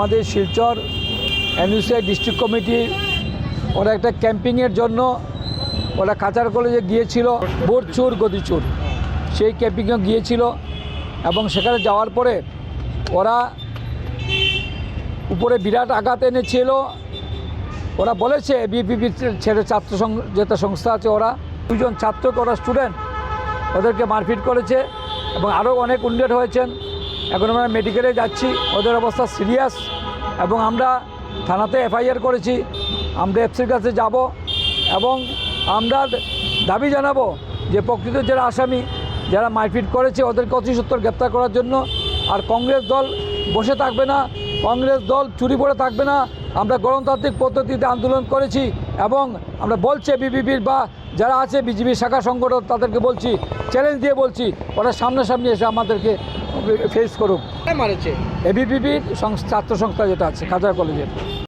আমাদের Silchar এনইউসিআই district committee ওরা একটা ক্যাম্পিংয়ের জন্য ওরা কাচার কলেজে গিয়েছিল বোট চুর গদিচুর। সেই ক্যাম্পিংয়ে গিয়েছিল এবং সেখানে যাওয়ার পরে ওরা উপরে বিরাট আঘাত এনেছিল। ওরা বলেছে বিপিপির ছেড়ে ছাত্র যেটা সংস্থা আছে ওরা। দুজন ছাত্রকে ওরা স্টুডেন্ট ওদেরকে মারপিট করেছে এবং আরও অনেক উন্ডেড হয়েছেন। এখন আমরা মেডিকেলে যাচ্ছি, ওদের অবস্থা সিরিয়াস এবং আমরা থানাতে এফআইআর করেছি, আমরা এফসির কাছে যাব, এবং আমরা দাবি জানাব যে প্রকৃত যারা আসামি, যারা মারপিট করেছে, ওদেরকে অতি সত্তর গ্রেপ্তার করার জন্য, আর কংগ্রেস দল বসে থাকবে না, কংগ্রেস দল চুরি পড়ে থাকবে না, আমরা গণতান্ত্রিক পদ্ধতিতে আন্দোলন করেছি, এবং আমরা বলছে বিবিপির বা যারা আছে বিজেপি শাখা সংগঠন তাদেরকে বলছি চ্যালেঞ্জ দিয়ে বলছি, ওরা সামনাসামনি এসে আমাদেরকে ফেস করুক। মারেছে? এবিপিপির ছাত্র সংস্থা যেটা আছে খাজা কলেজের।